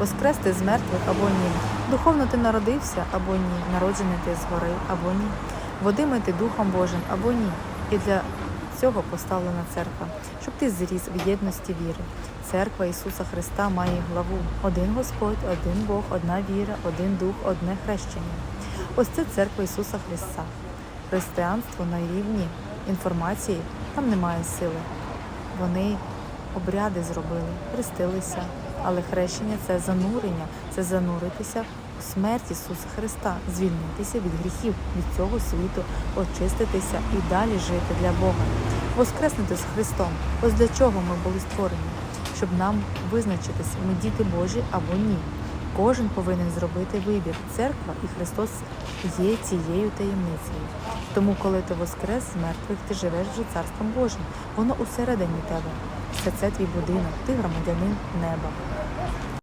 воскрести з мертвих або ні. Духовно ти народився або ні, народжений ти згори або ні. Водимий ти Духом Божим або ні. І для цього поставлена церква, щоб ти зріс в єдності віри. Церква Ісуса Христа має главу один Господь, один Бог, одна віра, один дух, одне хрещення. Ось це церква Ісуса Христа. Християнство на рівні інформації там немає сили. Вони обряди зробили, хрестилися, але хрещення це занурення, це зануритися у смерть Ісуса Христа, звільнитися від гріхів, від цього світу, очиститися і далі жити для Бога, воскреснути з Христом. Ось для чого ми були створені, щоб нам визначитися, ми діти Божі або ні. Кожен повинен зробити вибір. Церква і Христос є цією таємницею. Тому, коли ти воскрес з мертвих, ти живеш вже царством Божим. Воно усередині тебе. Все це твій будинок, ти громадянин неба.